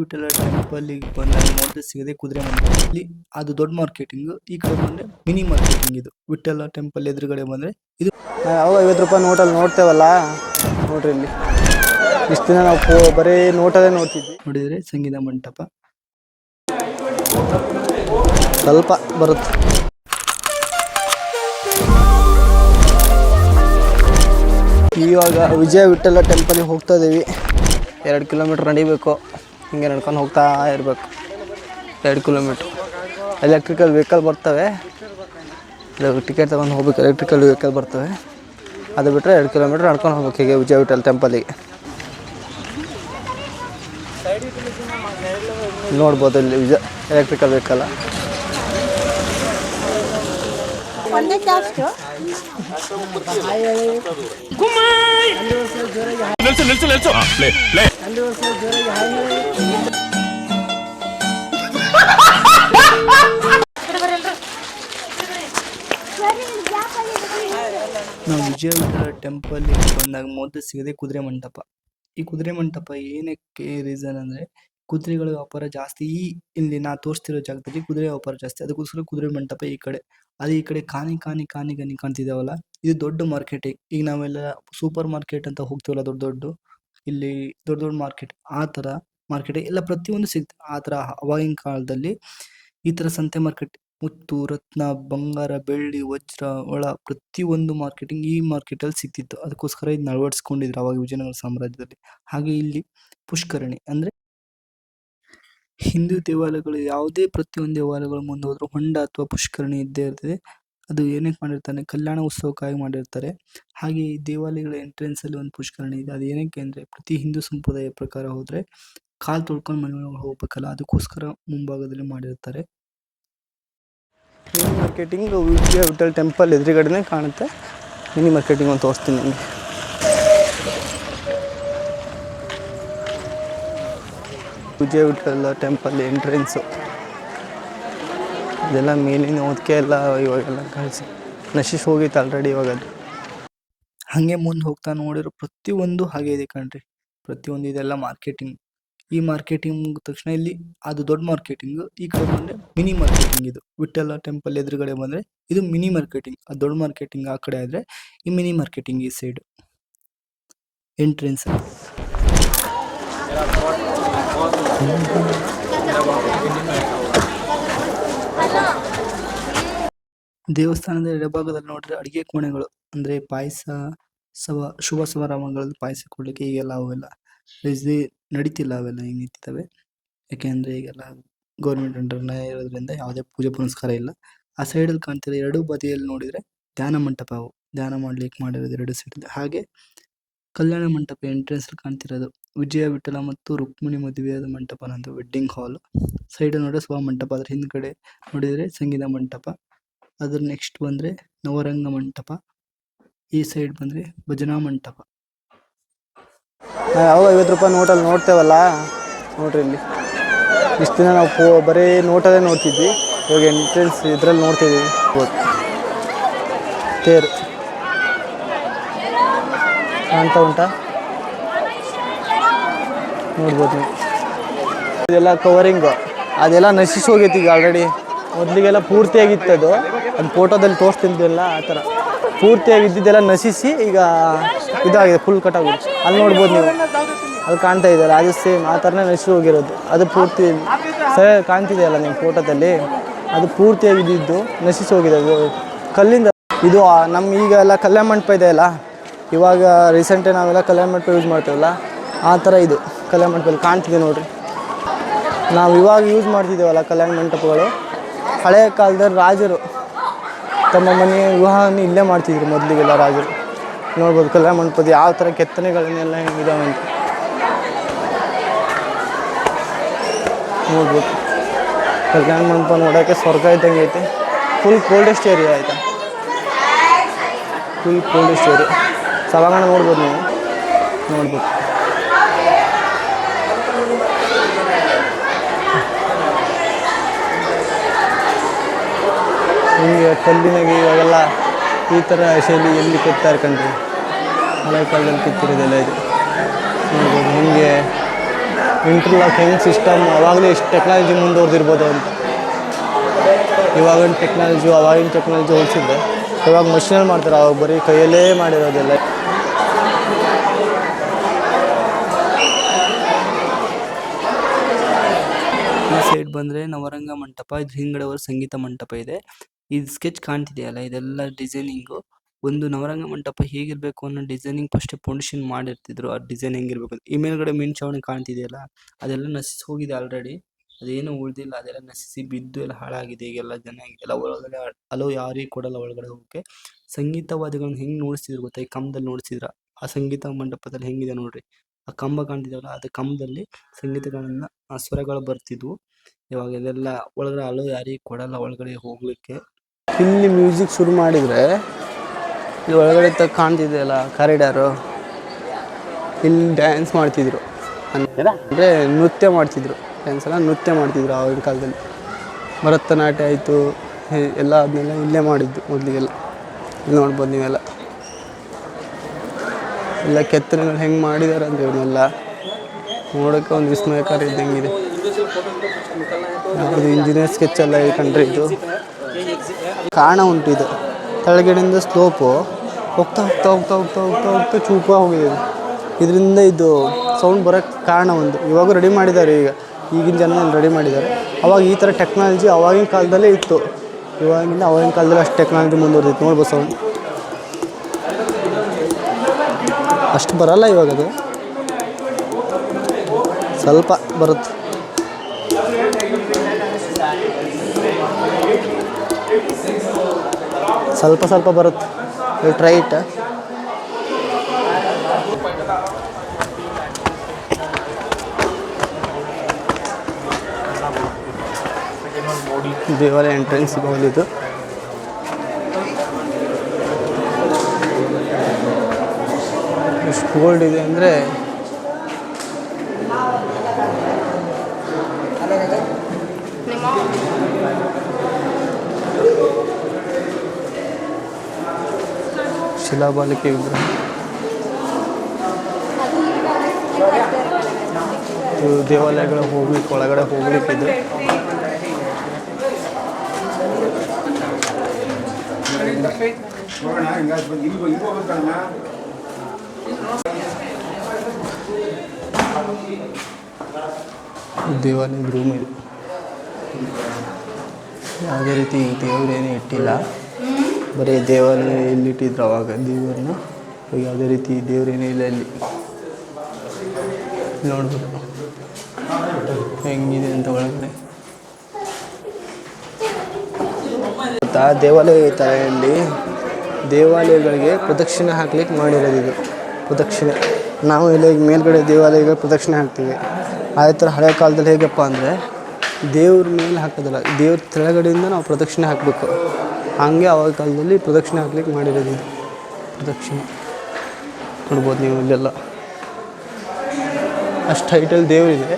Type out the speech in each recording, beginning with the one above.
Vittala temple ಬಂದಾಗ ನೋಡಿದ್ರೆ ಸಿಗದೆ ಕುದುರೆ ಮಂಡಿ ಇಲ್ಲಿ ಅದು ದೊಡ್ಡ ಮಾರ್ಕೆಟಿಂಗ್ ಈ ಕಡೆ ಬಂದ್ರೆ ಮಿನಿ ಮಾರ್ಕೆಟಿಂಗ್ ಇದು. ವಿಠಲ ಟೆಂಪಲ್ ಎದುರುಗಡೆ ಬಂದ್ರೆ ಇದು. ನಾವು ಐವತ್ತು ರೂಪಾಯಿ ನೋಟಲ್ಲಿ ನೋಡ್ತೇವಲ್ಲ? ನೋಡ್ರಿ ಇಲ್ಲಿ. ಇಷ್ಟು ದಿನ ನಾವು ಬರೀ ನೋಟಲ್ಲೇ ನೋಡ್ತಿದ್ವಿ. ನೋಡಿದ್ರೆ ಸಂಗೀತ ಮಂಟಪ. ಸ್ವಲ್ಪ ಬರುತ್ತೆ. ಇವಾಗ ವಿಜಯ ವಿಠಲ ಟೆಂಪಲ್ಗೆ ಹೋಗ್ತಾ ಇದೀವಿ. ಎರಡು ಕಿಲೋಮೀಟರ್ ನಡಿಬೇಕು. ಹಿಂಗೆ ನಡ್ಕೊಂಡು ಹೋಗ್ತಾ ಇರಬೇಕು. ಎರಡು ಕಿಲೋಮೀಟ್ರ್. ಎಲೆಕ್ಟ್ರಿಕಲ್ ವೆಹಿಕಲ್ ಬರ್ತವೆ. ಟಿಕೆಟ್ ತಗೊಂಡು ಹೋಗ್ಬೇಕು. ಎಲೆಕ್ಟ್ರಿಕಲ್ ವೆಹಿಕಲ್ ಬರ್ತವೆ. ಅದು ಬಿಟ್ಟರೆ ಎರಡು ಕಿಲೋಮೀಟ್ರ್ ನಡ್ಕೊಂಡು ಹೋಗ್ಬೇಕು ಹೀಗೆ ವಿಜಯ ವಿಠಲ್ ಟೆಂಪಲಿಗೆ ನೋಡ್ಬೋದು ಇಲ್ಲಿ ವಿಜಯ ಎಲೆಕ್ಟ್ರಿಕಲ್ ವೆಹಿಕಲ್ ನಿಲ್ಸು ನಿಲ್ಸು ನಿಲ್ಸು. ಪ್ಲೇ ಟೆಂಪಲ್ ನಾವು ಟೆಂಪಲ್ ಬಂದಾಗ ಮೊದಲು ಸಿಗದೆ ಕುದುರೆ ಮಂಟಪ. ಈ ಕುದುರೆ ಮಂಟಪ ಏನಕ್ಕೆ ರೀಸನ್ ಅಂದ್ರೆ, ಕುದುರೆಗಳ ವ್ಯಾಪಾರ ಜಾಸ್ತಿ ಈ ಇಲ್ಲಿ ನಾ ತೋರಿಸ್ತಿರೋ ಜಾಗದಲ್ಲಿ ಕುದುರೆ ವ್ಯಾಪಾರ ಜಾಸ್ತಿ. ಅದಕ್ಕೋಸ್ಕರ ಕುದುರೆ ಮಂಟಪ ಈ ಕಡೆ. ಅದೇ ಈ ಕಡೆ ಕಾನಿ ಕಾನಿ ಕಾನಿ ಗನಿ ಕಾಣ್ತಿದಾವಲ್ಲ, ಇದು ದೊಡ್ಡ ಮಾರ್ಕೆಟ್ ಈಗ ನಾವೆಲ್ಲ ಸೂಪರ್ ಮಾರ್ಕೆಟ್ ಅಂತ ಹೋಗ್ತೀವಲ್ಲ ದೊಡ್ಡ ದೊಡ್ಡ, ಇಲ್ಲಿ ದೊಡ್ಡ ದೊಡ್ಡ ಮಾರ್ಕೆಟ್ ಆ ತರ ಮಾರ್ಕೆಟ್ ಎಲ್ಲ ಪ್ರತಿಯೊಂದು ಸಿಗ್ತದೆ ಆ ತರ ಅವಾಗಿನ ಕಾಲದಲ್ಲಿ ಈ ತರ ಸಂತೆ ಮಾರ್ಕೆಟ್ ಮುತ್ತು, ರತ್ನ, ಬಂಗಾರ, ಬೆಳ್ಳಿ, ವಜ್ರ, ಒಳ ಪ್ರತಿಯೊಂದು ಮಾರ್ಕೆಟಿಂಗ್ ಈ ಮಾರ್ಕೆಟ್ ಅಲ್ಲಿ ಸಿಗ್ತಿತ್ತು. ಅದಕ್ಕೋಸ್ಕರ ಇದನ್ನ ಅಳವಡಿಸ್ಕೊಂಡಿದ್ರು ಅವಾಗ ವಿಜಯನಗರ ಸಾಮ್ರಾಜ್ಯದಲ್ಲಿ. ಹಾಗೆ ಇಲ್ಲಿ ಪುಷ್ಕರಣಿ ಅಂದ್ರೆ ಹಿಂದೂ ದೇವಾಲಯಗಳು, ಯಾವುದೇ ಪ್ರತಿಯೊಂದು ದೇವಾಲಯಗಳು ಮುಂದೆ ಹೋದ್ರು ಹೊಂಡ ಅಥವಾ ಪುಷ್ಕರಣಿ ಇದ್ದೇ ಇರ್ತದೆ. ಅದು ಏನಕ್ಕೆ ಮಾಡಿರ್ತಾನೆ ಕಲ್ಯಾಣ ಉತ್ಸವಕ್ಕಾಗಿ ಮಾಡಿರ್ತಾರೆ. ಹಾಗೆ ಈ ದೇವಾಲಯಗಳ ಎಂಟ್ರೆನ್ಸ್ ಅಲ್ಲಿ ಒಂದು ಪುಷ್ಕರಣಿ ಇದೆ. ಅದು ಏನಕ್ಕೆ ಅಂದ್ರೆ ಪ್ರತಿ ಹಿಂದೂ ಸಂಪ್ರದಾಯ ಪ್ರಕಾರ ಹೋದ್ರೆ ಕಾಲ್ ತೊಳ್ಕೊಂಡು ಮನೆ ಹೋಗ್ಬೇಕಲ್ಲ, ಅದಕ್ಕೋಸ್ಕರ ಮುಂಭಾಗದಲ್ಲಿ ಮಾಡಿರ್ತಾರೆ. Mini marketing Vijaya Vittal temple ಎದುರುಗಡೆನೇ ಕಾಣುತ್ತೆ. ಮಿನಿ ಮಾರ್ಕೆಟಿಂಗ್ ಅಂತ ತೋರಿಸ್ತೀನಿ ನಿಮಗೆ. ವಿಜಯ ವಿಠಲ್ ಟೆಂಪಲ್ ಎಂಟ್ರೆನ್ಸು ಇದೆಲ್ಲ ಮೇಲಿನ ಓದಿಕೆ ಎಲ್ಲ ಇವಾಗೆಲ್ಲ ಕಳಿಸಿ ನಶಿಸಿ ಹೋಗಿತ್ತು ಆಲ್ರೆಡಿ ಇವಾಗ ಅದು. ಹಾಗೆ ಮುಂದೆ ಹೋಗ್ತಾ ನೋಡಿರೋ ಪ್ರತಿಯೊಂದು ಹಾಗೆ ಇದೆ ಕಣ್ರಿ. ಪ್ರತಿಯೊಂದು ಇದೆಲ್ಲ ಮಾರ್ಕೆಟಿಂಗ್ ಈ ಮಾರ್ಕೆಟಿಂಗ್ ತಕ್ಷಣ ಇಲ್ಲಿ ಅದು ದೊಡ್ಡ ಮಾರ್ಕೆಟಿಂಗ್ ಈ ಕಡೆ ಬಂದ್ರೆ ಮಿನಿ ಮಾರ್ಕೆಟಿಂಗ್ ಇದು. ವಿಠಲ ಟೆಂಪಲ್ ಎದುರುಗಡೆ ಬಂದ್ರೆ ಇದು ಮಿನಿ ಮಾರ್ಕೆಟಿಂಗ್ ಆ ದೊಡ್ಡ ಮಾರ್ಕೆಟಿಂಗ್ ಆ ಕಡೆ ಆದ್ರೆ ಈ ಮಿನಿ ಮಾರ್ಕೆಟಿಂಗ್ ಈ ಸೈಡ್ ಎಂಟ್ರೆನ್ಸ್ ದೇವಸ್ಥಾನದ ಎಡಭಾಗದಲ್ಲಿ ನೋಡಿದ್ರೆ ಅಡಿಗೆ ಕೋಣೆಗಳು, ಅಂದ್ರೆ ಪಾಯಸ, ಸವ, ಶುಭ ಸಮಾರಂಭಗಳಲ್ಲಿ ಪಾಯಸ ಕೊಡ್ಲಿಕ್ಕೆ ಈಗೆಲ್ಲ ಅವೆಲ್ಲ. ಇದು ನಡೀತಿಲ್ಲ ಅವೆಲ್ಲ ಈಗ ನಿಂತಿದ್ದಾವೆ ಯಾಕೆಂದ್ರೆ ಈಗೆಲ್ಲ ಗೌರ್ಮೆಂಟ್ ಅಂಡರ್ನ ಇರೋದ್ರಿಂದ ಯಾವುದೇ ಪೂಜೆ ಪುನಸ್ಕಾರ ಇಲ್ಲ. ಆ ಸೈಡ್ ಅಲ್ಲಿ ಕಾಣ್ತಿರೋ ಎರಡು ಬದಿಯಲ್ಲಿ ನೋಡಿದ್ರೆ ಧ್ಯಾನ ಮಂಟಪ ಅವು ಧ್ಯಾನ ಮಾಡ್ಲಿಕ್ಕೆ ಮಾಡಿರೋದು ಎರಡು ಸೈಡ್ ಹಾಗೆ ಕಲ್ಯಾಣ ಮಂಟಪ ಎಂಟ್ರೆನ್ಸ್ ಅಲ್ಲಿ ಕಾಣ್ತಿರೋದು ವಿಜಯ ವಿಠಲ ಮತ್ತು ರುಕ್ಮಿಣಿ ಮದುವೆಯಾದ ಮಂಟಪ ನಂದು ವೆಡ್ಡಿಂಗ್ ಹಾಲ್ ಸೈಡ್ ನೋಡಿದ್ರೆ ಸ್ವ ಮಂಟಪ, ಅದ್ರ ಹಿಂದ್ಗಡೆ ನೋಡಿದ್ರೆ ಸಂಗೀತ ಮಂಟಪ. ಅದ್ರ ನೆಕ್ಸ್ಟ್ ಬಂದ್ರೆ ನವರಂಗ ಮಂಟಪ. ಈ ಸೈಡ್ ಬಂದ್ರೆ ಭಜನಾ ಮಂಟಪ. ನಾವು ಯಾವಾಗ ಐವತ್ತು ರೂಪಾಯಿ ನೋಟಲ್ಲಿ ನೋಡ್ತೇವಲ್ಲ? ನೋಡ್ರಿ ಇಲ್ಲಿ. ಇಷ್ಟು ದಿನ ನಾವು ಪೋ ಬರೀ ನೋಟಲ್ಲೇ ನೋಡ್ತಿದ್ವಿ. ಇವಾಗ ಎಂಟ್ರೆನ್ಸ್ ಇದ್ರಲ್ಲಿ ನೋಡ್ತಿದ್ದೀವಿ. ತೇರು. ಕಾಣ್ತಾ ಉಂಟಾ? ನೋಡ್ಬೋದು ನೀವು. ಇದೆಲ್ಲ ಕವರಿಂಗು ಅದೆಲ್ಲ ನಶಿಸಿ ಹೋಗೈತಿ ಈಗ ಆಲ್ರೆಡಿ ಮೊದಲಿಗೆಲ್ಲ ಪೂರ್ತಿಯಾಗಿತ್ತು ಅದು. ಅದು ಫೋಟೋದಲ್ಲಿ ತೋರಿಸ್ತಿದ್ದೆಲ್ಲ ಆ ಥರ. ಪೂರ್ತಿಯಾಗಿ ಇದ್ದಿದ್ದೆಲ್ಲ ನಶಿಸಿ ಈಗ ಇದಾಗಿದೆ ಫುಲ್ ಕಟ್ ಆಗಿ ಅಲ್ಲಿ ನೋಡ್ಬೋದು ನೀವು. ಅದು ಕಾಣ್ತಾ ಇದೆ ಅದು ಸೇಮ್ ಆ ಥರನೇ ನಶಿಸಿ ಹೋಗಿರೋದು. ಅದು ಪೂರ್ತಿ ಸರಿ ಕಾಣ್ತಿದೆಯಲ್ಲ ನಿಮ್ಮ ಫೋಟೋದಲ್ಲಿ? ಅದು ಪೂರ್ತಿಯಾಗಿ ಇದ್ದಿದ್ದು ನಶಿಸಿ ಹೋಗಿದೆ. ಕಲ್ಲಿಂದ ಇದು ನಮ್ಮ ಈಗ ಎಲ್ಲ ಕಲ್ಯಾಣ ಮಂಟಪ ಇದೆ ಅಲ್ಲ? ಇವಾಗ ರೀಸೆಂಟೇ ನಾವೆಲ್ಲ ಕಲ್ಯಾಣ ಮಂಟಪ ಯೂಸ್ ಮಾಡ್ತೀವಲ್ಲ? ಆ ಥರ ಇದು ಕಲ್ಯಾಣ ಮಂಟಪದಲ್ಲಿ ಕಾಣ್ತಿದೆ ನೋಡಿರಿ. ನಾವು ಇವಾಗ ಯೂಸ್ ಮಾಡ್ತಿದ್ದೇವಲ್ಲ ಕಲ್ಯಾಣ ಮಂಟಪಗಳು. ಹಳೆಯ ಕಾಲದ ರಾಜರು. ತಮ್ಮ ಮನೆಯ ವಿವಾಹವನ್ನು ಇಲ್ಲೇ ಮಾಡ್ತಿದ್ರು ಮೊದಲಿಗೆಲ್ಲ ರಾಜರು ನೋಡ್ಬೋದು ಕಲ್ಯಾಣ ಮಂಟಪದ ಯಾವ ಥರ ಕೆತ್ತನೆಗಳನ್ನೆಲ್ಲ ಹೆಂಗಿದಾವೆ ಅಂತ. ನೋಡ್ಬೋದು. ಕಲ್ಯಾಣ ಮಂಟಪ ನೋಡೋಕ್ಕೆ ಸ್ವರ್ಗ ಇದ್ದಂಗೆ ಐತೆ. ಫುಲ್ ಕೋಲ್ಡೆಸ್ಟ್ ಏರಿಯಾ ಆಯಿತಾ? ಫುಲ್ ಕೋಲ್ಡೆಸ್ಟ್ ಏರಿಯಾ ಸಭಾಂಗಣ ನೋಡ್ಬೋದು ನೀವು? ನೋಡ್ಬೋದು ಹಿಂಗೆ ಕಲ್ಲಿನಾಗೆ ಇವಾಗೆಲ್ಲ ಈ ಥರ ಶೈಲಿ ಎಲ್ಲಿ ಕೆತ್ತಾರೆ ಕಣ್ರಿ? ಹಳೆ ಕಾಲದಲ್ಲಿ ಕಿತ್ತಿರೋದೆಲ್ಲ ಇದು. ನೋಡ್ಬೋದು ಹಿಂಗೆ ಇಂಟರ್ಲಾಕ್ ಹೆಂಗೆ ಸಿಸ್ಟಮ್ ಅವಾಗಲೇ ಎಷ್ಟು ಟೆಕ್ನಾಲಜಿ ಮುಂದುವರೆದಿರ್ಬೋದು ಅಂತ. ಇವಾಗಿನ ಟೆಕ್ನಾಲಜಿ ಅವಾಗಿನ ಟೆಕ್ನಾಲಜಿ ಹೋಲಿಸಿದ್ರೆ ಇವಾಗ ಮಷಿನಲ್ಲಿ ಮಾಡ್ತಾರೆ, ಅವಾಗ ಬರೀ ಕೈಯಲ್ಲೇ ಮಾಡಿರೋದೆಲ್ಲ. ಈ ಸೈಡ್ ಬಂದ್ರೆ ನವರಂಗ ಮಂಟಪ, ಇದ್ರ ಹಿಂಗಡೆ ಅವರ ಸಂಗೀತ ಮಂಟಪ ಇದೆ. ಇದು ಸ್ಕೆಚ್ ಕಾಣ್ತಿದೆಯಲ್ಲ ಇದೆಲ್ಲ ಡಿಸೈನಿಂಗ್ ಒಂದು ನವರಂಗ ಮಂಟಪ ಹೇಗಿರ್ಬೇಕು ಅನ್ನೋ ಡಿಸೈನಿಂಗ್ ಫಸ್ಟ್ ಫೌಂಡೇಶನ್ ಮಾಡಿರ್ತಿದ್ರು. ಆ ಡಿಸೈನ್ ಹೆಂಗಿರ್ಬೇಕು? ಈ ಮೇಲ್ಗಡೆ ಮೇಲ್ಛಾವಣಿ ಕಾಣ್ತಿದೆಯಲ್ಲ ಅದೆಲ್ಲ ನಶಿಸಿ ಹೋಗಿದೆ ಆಲ್ರೆಡಿ ಅದೇನು ಉಳ್ದಿಲ್ಲ. ಅದೆಲ್ಲ ನಶಿಸಿ ಬಿದ್ದು ಎಲ್ಲ ಹಾಳಾಗಿದೆ. ಈಗೆಲ್ಲ ಜನ ಎಲ್ಲ ಒಳಗಡೆ ಅಲೋ ಯಾರಿಗೂ ಕೊಡಲ್ಲ ಒಳಗಡೆ ಹೋಗಕ್ಕೆ. ಸಂಗೀತವಾದಿಗಳನ್ನ ಹೆಂಗ್ ನೋಡಿಸ್ತಿದ್ರು ಗೊತ್ತಾ? ಈ ಕಂಬದಲ್ಲಿ ನೋಡಿಸಿದ್ರ? ಆ ಸಂಗೀತ ಮಂಟಪದಲ್ಲಿ ಹೆಂಗಿದೆ ನೋಡ್ರಿ? ಆ ಕಂಬ ಕಾಣ್ತಿದೆಯಲ್ಲ ಅದ ಕಂಬದಲ್ಲಿ ಸಂಗೀತಗಳನ್ನ, ಆ ಸ್ವರಗಳು ಬರ್ತಿದ್ವು. ಇವಾಗ ಇದೆಲ್ಲ ಒಳಗಡೆ ಅಲೋ ಯಾರಿಗೂ ಕೊಡಲ್ಲ ಒಳಗಡೆ ಹೋಗ್ಲಿಕ್ಕೆ. ಇಲ್ಲಿ ಮ್ಯೂಸಿಕ್ ಶುರು ಮಾಡಿದರೆ ಇಲ್ಲಿ ಒಳಗಡೆ ತ ಕಾಣ್ತಿದೆಯಲ್ಲ ಕಾರಿಡಾರು ಇಲ್ಲಿ ಡ್ಯಾನ್ಸ್ ಮಾಡ್ತಿದ್ರು. ಅಂದರೆ ನೃತ್ಯ ಮಾಡ್ತಿದ್ರು. ಡ್ಯಾನ್ಸ್ ಎಲ್ಲ ನೃತ್ಯ ಮಾಡ್ತಿದ್ರು ಆವಾಗಿನ ಕಾಲದಲ್ಲಿ. ಭರತನಾಟ್ಯ ಆಯಿತು ಎಲ್ಲ ಅದನ್ನೆಲ್ಲ ಇಲ್ಲೇ ಮಾಡಿದ್ದು ಮೊದಲಿಗೆಲ್ಲ. ಇಲ್ಲಿ ನೋಡ್ಬೋದು ನೀವೆಲ್ಲ. ಎಲ್ಲ ಕೆತ್ತನೆಗಳು ಹೆಂಗೆ ಮಾಡಿದ್ದಾರೆ ಅಂದರೆ ಇವನ್ನೆಲ್ಲ ನೋಡೋಕ್ಕೆ ಒಂದು ವಿಸ್ಮಯಕಾರ ಇದ್ದಂಗಿದೆ ಇಂಜಿನಿಯರ್ ಸ್ಕೆಚ್ ಎಲ್ಲ ಕಂಡ್ರಿ ಇದು. ಕಾರಣ ಉಂಟು ಇದು. ಕೆಳಗಡೆಯಿಂದ ಸ್ಲೋಪು ಹೋಗ್ತಾ ಹೋಗ್ತಾ ಹೋಗ್ತಾ ಹೋಗ್ತಾ ಹೋಗ್ತಾ ಹೋಗ್ತಾ ಚೂಪ ಹೋಗಿದೆ ಇದು. ಇದರಿಂದ ಇದು ಸೌಂಡ್ ಬರೋಕ್ಕೆ ಕಾರಣ ಒಂದು. ಇವಾಗ ರೆಡಿ ಮಾಡಿದ್ದಾರೆ ಈಗ. ಈಗಿನ ಜನ ರೆಡಿ ಮಾಡಿದ್ದಾರೆ. ಅವಾಗ ಈ ಥರ ಟೆಕ್ನಾಲಜಿ ಅವಾಗಿನ ಕಾಲದಲ್ಲೇ ಇತ್ತು. ಇವಾಗಿನ, ಅವಾಗಿನ ಕಾಲದಲ್ಲಿ ಅಷ್ಟು ಟೆಕ್ನಾಲಜಿ ಮುಂದುವರೆದಿತ್ತು. ನೋಡ್ಬೋದು ಸೌಂಡ್ ಅಷ್ಟು ಬರಲ್ಲ ಇವಾಗ ಅದು. ಸ್ವಲ್ಪ ಬರುತ್ತೆ. ಸ್ವಲ್ಪ ಸ್ವಲ್ಪ ಬರುತ್ತೆ. ಟ್ರೈ ಇಟ್ ದೇವಾಲಯ ಎಂಟ್ರೆನ್ಸ್ ಇದು ಎಷ್ಟು ಗೋಲ್ಡ್ ಇದೆ ಅಂದರೆ ಶಿಲಾಬಾಲಿಕೆ ವಿಗ್ರಹ ಇದು ದೇವಾಲಯಗಳ ಹೋಗ್ಲಿಕ್ಕೆ ಒಳಗಡೆ ಹೋಗ್ಲಿಕ್ಕಿದೆ ದೇವಾಲಯದ ರೂಮ್ ಇದೆ. ಯಾವುದೇ ರೀತಿ ದೇವರೇನು ಇಟ್ಟಿಲ್ಲ. ಬರೀ ದೇವಾಲಯ ಎಲ್ಲಿಟ್ಟಿದ್ರು ಅವಾಗ ದೇವರನ್ನ? ಯಾವುದೇ ರೀತಿ ದೇವರೇನೂ ಇಲ್ಲ ಇಲ್ಲಿ ನೋಡ್ಬೋದು. ಹೆಂಗಿದೆ ಅಂತ ಒಳಗಡೆ. ಆ ದೇವಾಲಯ ತಾಯಲ್ಲಿ ದೇವಾಲಯಗಳಿಗೆ ಪ್ರದಕ್ಷಿಣೆ ಹಾಕ್ಲಿಕ್ಕೆ ಮಾಡಿರೋದು ಇದು. ಪ್ರದಕ್ಷಿಣೆ. ನಾವು ಇಲ್ಲಿ ಮೇಲ್ಗಡೆ ದೇವಾಲಯಗಳಿಗೆ ಪ್ರದಕ್ಷಿಣೆ ಹಾಕ್ತೀವಿ. ಅದೇ ಥರ ಹಳೆ ಕಾಲದಲ್ಲಿ ಹೇಗಪ್ಪ ಅಂದರೆ ದೇವ್ರ ಮೇಲೆ ಹಾಕೋದಿಲ್ಲ. ದೇವ್ರ ಕೆಳಗಡೆಯಿಂದ ನಾವು ಪ್ರದಕ್ಷಿಣೆ ಹಾಕಬೇಕು. ಹಾಗೆ ಆವಾಗ ಕಾಲದಲ್ಲಿ ಪ್ರದಕ್ಷಿಣೆ ಹಾಕ್ಲಿಕ್ಕೆ ಮಾಡಿರೋದು ಇದು. ಪ್ರದಕ್ಷಿಣೆ. ನೋಡ್ಬೋದು ನೀವು ಇಲ್ಲೆಲ್ಲ. ಅಷ್ಟು ಹೈಟಲ್ಲಿ ದೇವರಿದೆ.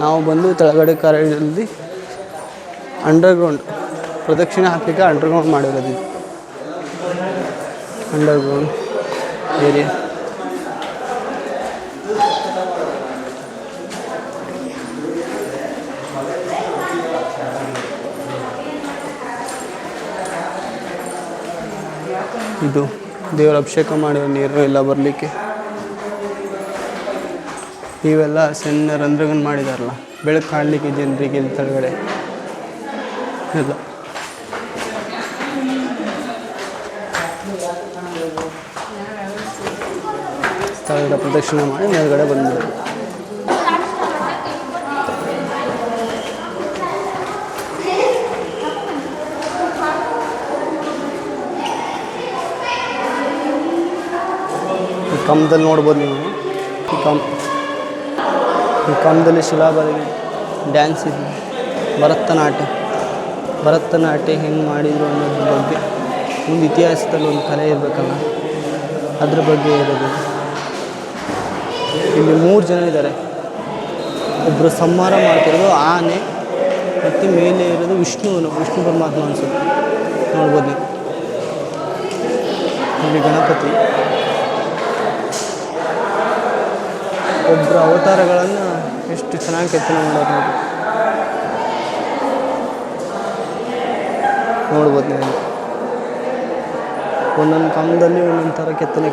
ನಾವು ಬಂದು ತಳಗಡೆ ಕಾರಲ್ಲಿ ಅಂಡರ್ಗ್ರೌಂಡ್, ಪ್ರದಕ್ಷಿಣೆ ಹಾಕ್ಲಿಕ್ಕೆ ಅಂಡರ್ಗ್ರೌಂಡ್ ಮಾಡಿರೋದು ಅಂಡರ್ಗ್ರೌಂಡ್ ಏರಿಯಾ. ಇದು ದೇವರ ಅಭಿಷೇಕ ಮಾಡಿರೋ ನೀರು ಎಲ್ಲ ಬರಲಿಕ್ಕೆ. ಇವೆಲ್ಲ ಸಣ್ಣ ರಂಧ್ರಗನ್ ಮಾಡಿದಾರಲ್ಲ, ಬೆಳಕು ಕಾಣಲಿಕ್ಕೆ ಜನರಿಗೆ ಇಲ್ಲಿ ತಳಗಡೆ? ಎಲ್ಲ ಸ್ಥಳದ ಪ್ರದಕ್ಷಿಣೆ ಮಾಡಿ ಮೇಲ್ಗಡೆ ಬಂದ್ಬಿಡು. ಕಂಬದಲ್ಲಿ ನೋಡ್ಬೋದು ನೀವು. ಈ ಕಂಬ ಈ ಕಂಬದಲ್ಲಿ ಶಿಲಾಬಾಲಿಗೆ ಡ್ಯಾನ್ಸ್ ಇದೆ. ಭರತನಾಟ್ಯ. ಭರತನಾಟ್ಯ ಹೆಂಗೆ ಮಾಡಿದರು ಅನ್ನೋದ್ರ ಬಗ್ಗೆ ಒಂದು ಇತಿಹಾಸದಲ್ಲಿ ಒಂದು ಕಲೆ ಇರಬೇಕಲ್ಲ, ಅದ್ರ ಬಗ್ಗೆ ಇರೋದು ಇಲ್ಲಿ ಮೂರು ಜನ ಇದ್ದಾರೆ. ಒಬ್ಬರು ಸಂಹಾರ ಮಾಡ್ತಿರೋದು ಆನೆ, ಮತ್ತು ಮೇಲೆ ಇರೋದು ವಿಷ್ಣುವನು ವಿಷ್ಣು ಪರಮಾತ್ಮ ಅನ್ಸುತ್ತೆ. ನೋಡ್ಬೋದು ಇಲ್ಲಿ ಗಣಪತಿ. ಒಬ್ಬರ ಅವತಾರಗಳನ್ನು ಎಷ್ಟು ಚೆನ್ನಾಗಿ ಕೆತ್ತನೆ ಮಾಡೋದು ನೋಡಿ ನೋಡ್ಬೋದು ನೀವು. ಒಂದೊಂದು ಕಾಲದಲ್ಲಿ ಒಂದೊಂದು ಥರ ಕೆತ್ತನೆ